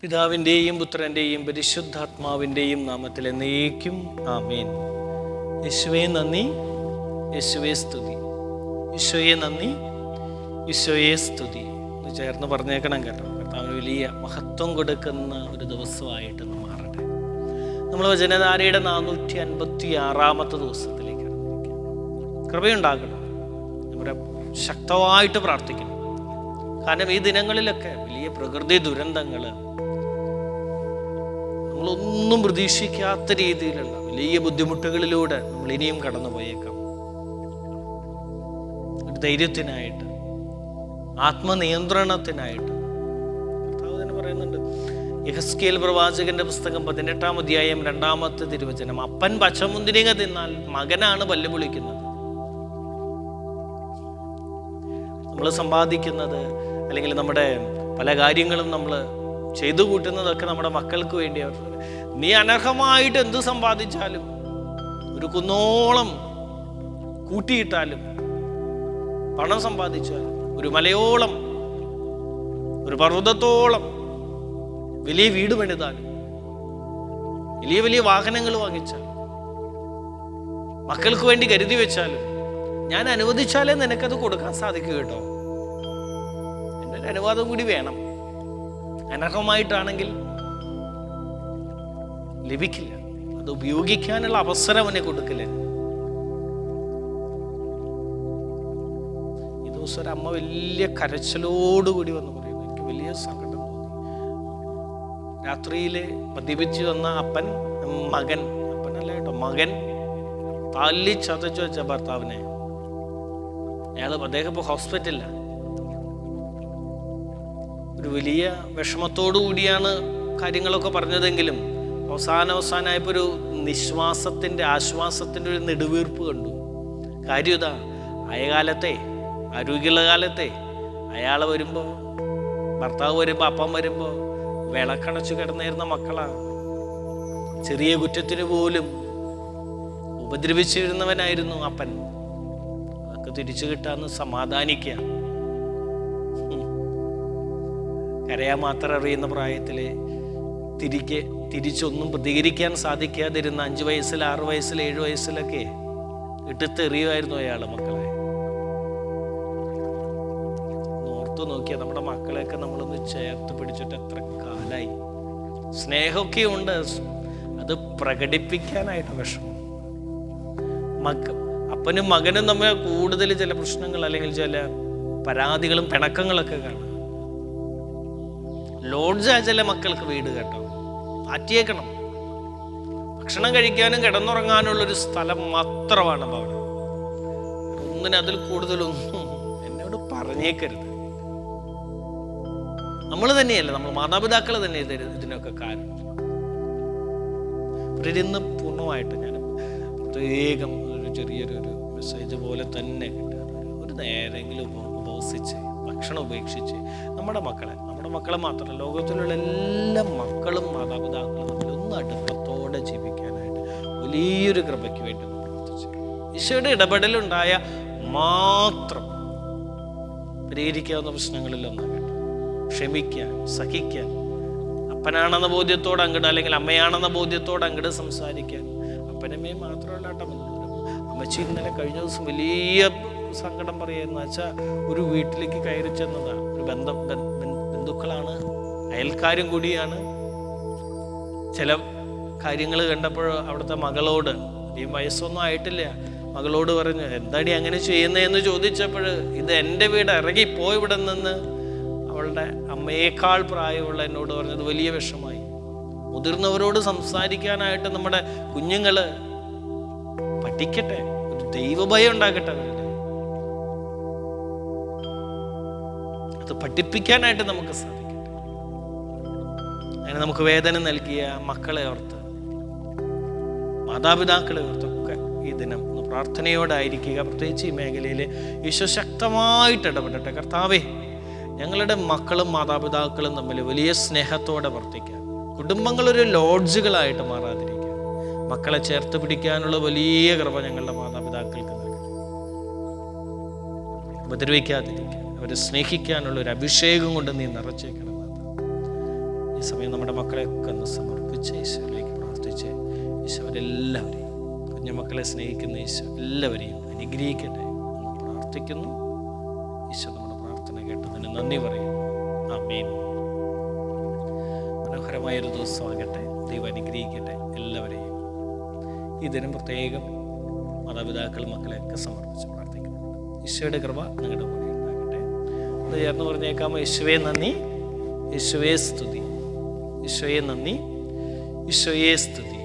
പിതാവിന്റെയും പുത്രന്റെയും പരിശുദ്ധാത്മാവിന്റെയും നാമത്തിൽ എന്നേക്കും ആമേൻ. യേശുവേ നന്ദി. യേശുവേ സ്തുതി. ഈശോയെ നന്ദി. ഈശോയെ സ്തുതി. എന്ന് ചേർന്ന് പറഞ്ഞേക്കണം കേട്ടോ. കർത്താവിന് വലിയ മഹത്വം കൊടുക്കുന്ന ഒരു ദിവസമായിട്ട് ഒന്ന് മാറട്ടെ. നമ്മൾ വചനധാരയുടെ നാനൂറ്റി അൻപത്തി ആറാമത്തെ ദിവസത്തിലേക്ക്. കൃപയുണ്ടാകണം. നമ്മുടെ ശക്തമായിട്ട് പ്രാർത്ഥിക്കണം. കാരണം ഈ ദിനങ്ങളിലൊക്കെ വലിയ പ്രകൃതി ദുരന്തങ്ങൾ നമ്മളൊന്നും പ്രതീക്ഷിക്കാത്ത രീതിയിലുള്ള വലിയ ബുദ്ധിമുട്ടുകളിലൂടെ നമ്മൾ ഇനിയും കടന്നു പോയേക്കാം ഒരു ധൈര്യത്തിനായിട്ട് ആത്മനിയന്ത്രണത്തിനായിട്ട്. പറയുന്നുണ്ട് യഹസ്കേൽ പ്രവാചകന്റെ പുസ്തകം പതിനെട്ടാം അധ്യായം രണ്ടാമത്തെ തിരുവചനം അപ്പൻ പച്ചമുന്തിരിങ്ങ തിന്നാൽ മകനാണ് പല്ല് പൊളിക്കുന്നത്. നമ്മൾ സമ്പാദിക്കുന്നത് അല്ലെങ്കിൽ നമ്മുടെ പല കാര്യങ്ങളും നമ്മൾ ചെയ്തു കൂട്ടുന്നതൊക്കെ നമ്മുടെ മക്കൾക്ക് വേണ്ടിയാണ് നീ അനർഹമായിട്ട് എന്ത് സമ്പാദിച്ചാലും ഒരു കുന്നോളം കൂട്ടിയിട്ടാലും പണം സമ്പാദിച്ചാലും ഒരു മലയോളം ഒരു പർവതത്തോളം വലിയ വീട് പണിതാലും വലിയ വലിയ വാഹനങ്ങൾ വാങ്ങിച്ചാലും മക്കൾക്ക് വേണ്ടി കരുതി വെച്ചാലും ഞാൻ അനുവദിച്ചാലേ നിനക്കത് കൊടുക്കാൻ സാധിക്കൂ കേട്ടോ. അനുവാദം കൂടി വേണം. അനർഹമായിട്ടാണെങ്കിൽ ലഭിക്കില്ല. അത് ഉപയോഗിക്കാനുള്ള അവസരം അവനെ കൊടുക്കില്ല ഈ ദിവസം ഒരു അമ്മ വലിയ കരച്ചിലോടുകൂടി വന്ന് പറയുന്നു എനിക്ക് വലിയ സങ്കടം തോന്നി. രാത്രിയിൽ മദ്യപിച്ച് വന്ന അപ്പൻ മകൻ അപ്പനല്ല കേട്ടോ മകൻ തല്ലി ചതച്ചു വെച്ച ഭർത്താവിനെ. അയാൾ അദ്ദേഹം ഇപ്പോൾ ഹോസ്പിറ്റലിലാണ് ഒരു വലിയ വിഷമത്തോടു കൂടിയാണ് കാര്യങ്ങളൊക്കെ പറഞ്ഞതെങ്കിലും അവസാന അവസാനമായപ്പോൾ ഒരു നിശ്വാസത്തിന്റെ ആശ്വാസത്തിന്റെ ഒരു നെടുവീർപ്പ് കണ്ടു. കാര്യം ഇതാ അയകാലത്തെ ആരോഗ്യമുള്ള കാലത്തെ അയാൾ വരുമ്പോൾ ഭർത്താവ് വരുമ്പോൾ അപ്പം വരുമ്പോൾ വിളക്കണച്ചു കിടന്നിരുന്ന മക്കളാണ് ചെറിയ കുറ്റത്തിന് പോലും ഉപദ്രവിച്ചിരുന്നവനായിരുന്നു അപ്പൻ. അതൊക്കെ തിരിച്ചു കിട്ടാന്ന് സമാധാനിക്കുക കരയാൻ മാത്രം അറിയുന്ന പ്രായത്തിൽ തിരികെ തിരിച്ചൊന്നും പ്രതികരിക്കാൻ സാധിക്കാതിരുന്ന അഞ്ച് വയസ്സിൽ ആറ് വയസ്സിൽ ഏഴ് വയസ്സിലൊക്കെ ഇട്ടിത്തെറിയുമായിരുന്നു അയാൾ മക്കളെ. ഓർത്തു നോക്കിയാൽ നമ്മുടെ മക്കളെയൊക്കെ നമ്മളൊന്ന് ചേർത്ത് പിടിച്ചിട്ട് എത്ര കാലായി. സ്നേഹമൊക്കെ ഉണ്ട്. അത് പ്രകടിപ്പിക്കാനായിട്ട് വിഷമം. മക്ക അപ്പനും മകനും തമ്മിൽ കൂടുതൽ ചില പ്രശ്നങ്ങൾ അല്ലെങ്കിൽ ചില പരാതികളും പിണക്കങ്ങളൊക്കെ കാണാം. ലോഡ്ജാ ചില മക്കൾക്ക് വീട് കേട്ടോ? മാറ്റിയേക്കണം. ഭക്ഷണം കഴിക്കാനും കിടന്നുറങ്ങാനുള്ളൊരു സ്ഥലം മാത്രമാണ് ഭവനം. ഒന്നിനും അതിൽ കൂടുതലൊന്നും എന്നോട് പറഞ്ഞേക്കരുത്. നമ്മൾ തന്നെയല്ല നമ്മൾ മാതാപിതാക്കൾ തന്നെ ഇത് ഇതിനൊക്കെ കാരണം. ഇന്ന് പൂർണമായിട്ട് ഞാൻ പ്രത്യേകം ഒരു ചെറിയൊരു മെസ്സേജ് പോലെ തന്നെ കിട്ടുക. ഒരു നേരെങ്കിലും ഉപ- ഉപവസിച്ച് ഭക്ഷണം ഉപേക്ഷിച്ച് നമ്മുടെ മക്കളെ നമ്മുടെ മക്കളെ മാത്രമല്ല ലോകത്തിലുള്ള എല്ലാ മക്കളും മാതാപിതാക്കളും തമ്മിൽ ഒന്ന് അടുപ്പത്തോടെ ജീവിക്കാനായിട്ട് വലിയൊരു കൃപയ്ക്ക് വേണ്ടി പ്രാർത്ഥിച്ചു. ഈശോയുടെ ഇടപെടലുണ്ടായ മാത്രം പരിഹരിക്കാവുന്ന പ്രശ്നങ്ങളിലൊന്നാകട്ടെ ക്ഷമിക്കാൻ സഹിക്കാൻ അപ്പനാണെന്ന ബോധ്യത്തോടെ അങ്ങോട്ട് അല്ലെങ്കിൽ അമ്മയാണെന്ന ബോധ്യത്തോടെ അങ്ങോട്ട് സംസാരിക്കാൻ അപ്പനമ്മയും മാത്രമല്ല കേട്ടോ അമ്മച്ചി ഇന്നലെ കഴിഞ്ഞ ദിവസം വലിയ സങ്കടം പറയുന്ന വെച്ചാൽ ഒരു വീട്ടിലേക്ക് കയറി ചെന്നതാ ഒരു ബന്ധം ബന്ധ- ബന്ധ- ബന്ധുക്കളാണ്. അയൽക്കാരും കൂടിയാണ്. ചില കാര്യങ്ങൾ കണ്ടപ്പോൾ അവിടുത്തെ മകളോട് ഈ വയസ്സൊന്നും ആയിട്ടില്ല. മകളോട് പറഞ്ഞു എന്താടി അങ്ങനെ ചെയ്യുന്നതെന്ന് ചോദിച്ചപ്പോൾ ഇത് എന്റെ വീട് ഇറങ്ങിപ്പോയി ഇവിടെ നിന്ന്. അവളുടെ അമ്മയേക്കാൾ പ്രായമുള്ള എന്നോട് പറഞ്ഞത് വലിയ വിഷമായി. മുതിർന്നവരോട് സംസാരിക്കാനായിട്ട് നമ്മുടെ കുഞ്ഞുങ്ങൾ പഠിക്കട്ടെ ഒരു ദൈവഭയം ഉണ്ടാക്കട്ടെ അവരുടെ അത് പഠിപ്പിക്കാനായിട്ട് നമുക്ക് സാധിക്കട്ടെ അങ്ങനെ നമുക്ക് വേദന നൽകിയ മക്കളെ ഓർത്ത് മാതാപിതാക്കളെ ഓർത്തൊക്കെ ഈ ദിനം ഒന്ന് പ്രാർത്ഥനയോടായിരിക്കുക. പ്രത്യേകിച്ച് ഈ മേഖലയിൽ ഈശോ ശക്തമായിട്ട് ഇടപെടട്ടെ. കർത്താവേ ഞങ്ങളുടെ മക്കളും മാതാപിതാക്കളും തമ്മിൽ വലിയ സ്നേഹത്തോടെ വർത്തിക്കാൻ കുടുംബങ്ങളൊരു ലോഡ്ജുകളായിട്ട് മാറാതിരിക്കുക മക്കളെ ചേർത്ത് പിടിക്കാനുള്ള വലിയ കൃപ ഞങ്ങളുടെ മാതാപിതാക്കൾക്ക് നൽകണം. ഉപദ്രവിക്കാതിരിക്കാൻ അവരെ സ്നേഹിക്കാനുള്ള ഒരു അഭിഷേകം കൊണ്ട് നീ നിറച്ചേക്കണം. ഈ സമയം നമ്മുടെ മക്കളെയൊക്കെ ഒന്ന് സമർപ്പിച്ച് ഈശോയിലേക്ക് പ്രാർത്ഥിച്ച് ഈശോ അവരെല്ലാവരെയും കുഞ്ഞുമക്കളെ സ്നേഹിക്കുന്ന ഈശോ എല്ലാവരെയും അനുഗ്രഹിക്കട്ടെ പ്രാർത്ഥിക്കുന്നു. ഈശോ നമ്മുടെ പ്രാർത്ഥന കേട്ടതിന് നന്ദി പറയുന്നു. ആമേൻ. മനോഹരമായൊരു ദിവസമാകട്ടെ ദൈവം അനുഗ്രഹിക്കട്ടെ എല്ലാവരെയും. ഈ ദിനം പ്രത്യേകം മാതാപിതാക്കൾ മക്കളെയൊക്കെ സമർപ്പിച്ച് പ്രാർത്ഥിക്കുന്നു ഈശോയുടെ കൃപ നിങ്ങളുടെ കൂടെ ചേർന്ന് പറഞ്ഞേക്കാമോ യേശുവേ നന്ദി. യേശുവേ സ്തുതി. ഈശോയെ നന്ദി. ഈശോയെ സ്തുതി.